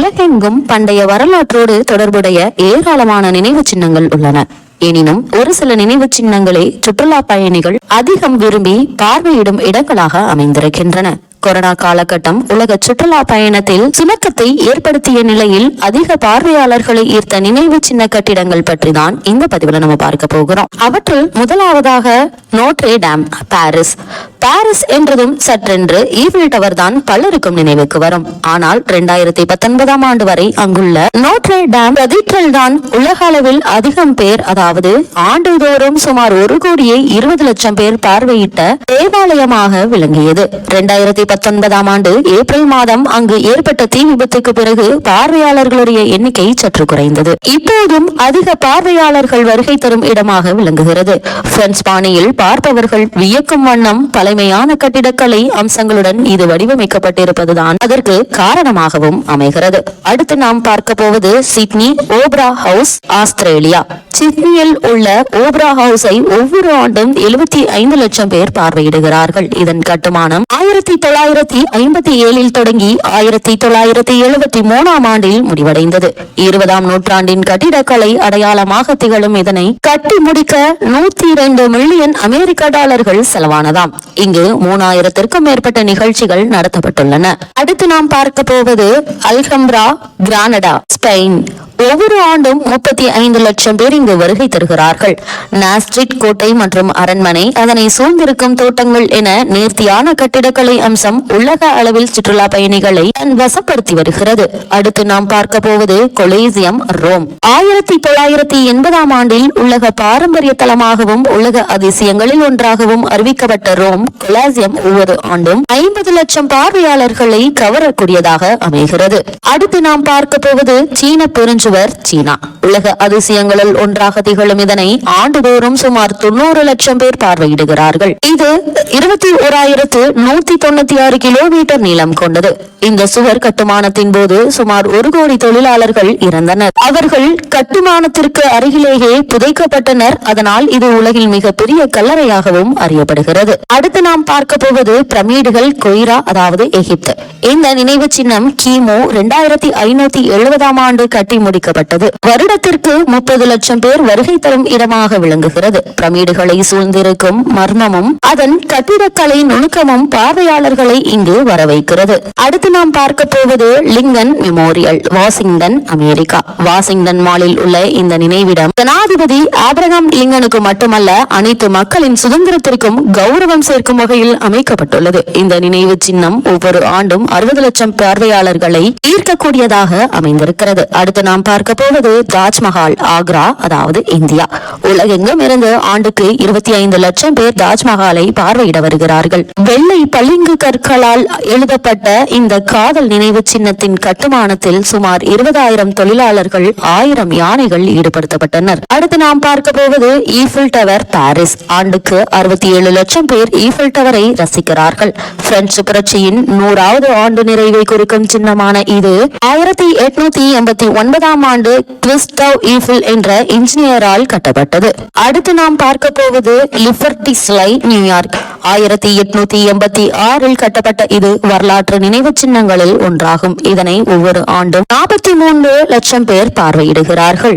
உலகெங்கும் பண்டைய வரலாற்றோடு தொடர்புடைய ஏராளமான நினைவு சின்னங்கள் உள்ளன. எனினும் ஒரு சில நினைவு சின்னங்களே சுற்றுலா பயணிகள் அதிகம் விரும்பி பார்வையிடும் இடங்களாக அமைந்திருக்கின்றன. கொரோனா காலகட்டம் உலக சுற்றுலா பயணத்தில் சுணக்கத்தை ஏற்படுத்திய நிலையில் அதிக பார்வையாளர்களை ஈர்த்த நினைவு சின்ன கட்டிடங்கள் பற்றி தான் இந்த பதிவுல நம்ம பார்க்க போகிறோம். அவற்றில் முதலாவதாக நோட்ரே டேம் பாரிஸ் பாரிஸ் என்றதும் சற்றென்று ஈபிள் டவர் தான் பலருக்கும் நினைவுக்கு வரும். ஆனால் இரண்டாயிரத்தி பத்தொன்பதாம் ஆண்டு வரை அங்குள்ள நோட்ரே டேம் கதீட்ரல் தான் உலக அளவில் அதிகம் பேர் அதாவது ஆண்டுதோறும் சுமார் ஒரு கோடியே இருபது லட்சம் பேர் பார்வையிட்ட தேவாலயமாக விளங்கியது. இரண்டாயிரத்தி பத்தொன்பதாம் ஆண்டு ஏப்ரல் மாதம் அங்கு ஏற்பட்ட தீ விபத்துக்கு பிறகு பார்வையாளர்களுடைய எண்ணிக்கை சற்று குறைந்தது. இப்போதும் அதிக பார்வையாளர்கள் வருகை தரும் இடமாக விளங்குகிறது. பிரெஞ்சு பாணியில் பார்ப்பவர்கள் வியக்கும் வண்ணம் பழமையான கட்டிடக்கலை அம்சங்களுடன் இது வடிவமைக்கப்பட்டிருப்பதுதான் அதற்கு காரணமாகவும் அமைகிறது. அடுத்து நாம் பார்க்க போவது சிட்னி ஓப்ரா ஹவுஸ் ஆஸ்திரேலியா. சிட்னியில் உள்ள ஓப்ரா ஹவுஸை ஒவ்வொரு ஆண்டும் எழுபத்தி ஐந்து லட்சம் பேர் பார்வையிடுகிறார்கள். இதன் கட்டுமானம் ஆயிரத்தி தொள்ளாயிரத்தி தொள்ளாயிரத்தி ஐம்பத்தி ஏழில் தொடங்கி ஆயிரத்தி தொள்ளாயிரத்தி எழுபத்தி மூணாம் ஆண்டில் முடிவடைந்தது. இருபதாம் நூற்றாண்டின் கட்டிடக்கலை அடையாளமாக திகழும் இதனை கட்டி முடிக்க நூத்தி இரண்டு மில்லியன் அமெரிக்க டாலர்கள் செலவானதாம். இங்கு மூணாயிரத்திற்கும் மேற்பட்ட நிகழ்ச்சிகள் நடத்தப்பட்டுள்ளன. அடுத்து நாம் பார்க்க போவது அல்ஹம்ரா கிரானடா ஸ்பெயின். ஒவ்வொரு ஆண்டும் முப்பத்தி ஐந்து லட்சம் பேர் இங்கு வருகை தருகிறார்கள். நாஸ்ட்ரிட் கோட்டை மற்றும் அரண்மனை அதனை சூழ்ந்திருக்கும் தோட்டங்கள் என நேர்த்தியான கட்டிடக்கலை அம்சம் உலக அளவில் சுற்றுலா பயணிகளை தன் வசப்படுத்தி வருகிறது. அடுத்து நாம் பார்க்க போவது கொலேசியம் ரோம். ஆயிரத்தி தொள்ளாயிரத்தி எண்பதாம் ஆண்டில் உலக பாரம்பரிய தலமாகவும் உலக அதிசயங்களில் ஒன்றாகவும் அறிவிக்கப்பட்ட ரோம் கொலாசியம் ஒவ்வொரு ஆண்டும் ஐம்பது லட்சம் பார்வையாளர்களை கவரக்கூடியதாக அமைகிறது. அடுத்து நாம் பார்க்க போவது சீன பெருஞ்சுவர் சீனா. உலக அதிசயங்களில் ஒன்றாக திகழும் இதனை ஆண்டுதோறும் சுமார் தொண்ணூறு லட்சம் பேர் பார்வையிடுகிறார்கள். இது இருபத்தி ஓராயிரத்து நூத்தி தொண்ணூத்தி ஆறு கிலோமீட்டர் நீளம் கொண்டது. இந்த சுவர் கட்டுமானத்தின் போது சுமார் ஒரு கோடி தொழிலாளர்கள் இறந்தனர். அவர்கள் கட்டுமானத்திற்கு அருகிலேயே புதைக்கப்பட்டனர். அதனால் இது உலகில் மிகப்பெரிய கல்லறையாகவும் அறியப்படுகிறது. அடுத்து நாம் பார்க்க போவது பிரமிடுகள் கொய்ரா அதாவது எகிப்து. இந்த நினைவு சின்னம் கிமு இரண்டாயிரத்தி ஐநூத்தி எழுபதாம் ஆண்டு கட்டி முடிக்கப்பட்டது. வருடத்திற்கு முப்பது லட்சம் பேர் வருகை தரும் இடமாக விளங்குகிறது. பிரமிடுகளை சூழ்ந்திருக்கும் மர்மமும் அதன் கட்டிடக்கலை நுணுக்கமும் பார்வையாளர்களை மக்களை இங்கு வர வைக்கிறது அடுத்து நாம் பார்க்க போவது Lincoln memorial Washington America. Washington மாலில் உள்ள இந்த நினைவிடம் ஜனாதிபதி ஆபிரகாம் லிங்கனுக்கு மட்டுமல்ல அனைத்து மக்களின் சுதந்திரத்திற்கும் கௌரவம் சேர்க்கும் வகையில் அமைக்கப்பட்டுள்ளது. இந்த நினைவு சின்னம் ஒவ்வொரு ஆண்டும் அறுபது லட்சம் பார்வையாளர்களை ஈர்க்கக்கூடியதாக அமைந்திருக்கிறது. அடுத்து நாம் பார்க்க போவது தாஜ்மஹால் ஆக்ரா அதாவது இந்தியா. உலகெங்கும் இருந்து ஆண்டுக்கு இருபத்தி ஐந்து லட்சம் பேர் தாஜ்மஹாலை பார்வையிட வருகிறார்கள். வெள்ளை பளிங்கு கற்களால் எழுதப்பட்ட இந்த காதல் நினைவு சின்னத்தின் கட்டுமானத்தில் சுமார் இருபதாயிரம் தொழிலாளர்கள் ஆயிரம் யானைகள் ஈடுபடுத்தப்பட்டனர். அடுத்து நாம் பார்க்க போவது ஈஃபில் டவர் பாரிஸ் ஆண்டுக்கு அறுபத்தி ஏழு லட்சம் பேர் ஈஃபில் டவரை ரசிக்கிறார்கள். பிரெஞ்சு புரட்சியின் நூறாவது ஆண்டு நிறைவை குறிக்கும் சின்னமான இது ஆயிரத்தி எட்நூத்தி எண்பத்தி ஒன்பதாம் ஆண்டு கிறிஸ்டவ் ஈஃபில் என்ற இன்ஜினியரால் கட்டப்பட்டது. அடுத்து நாம் பார்க்க போவது லிபர்டி ஸ்லை நியூயார்க் ஆயிரத்தி எட்நூத்தி எண்பத்தி ஆறில் கட்டப்பட்ட இது வரலாற்று நினைவு சின்னங்களில் ஒன்றாகும். இதனை ஒவ்வொரு ஆண்டும் நாற்பத்தி மூன்று லட்சம் பேர் பார்வையிடுகிறார்கள்.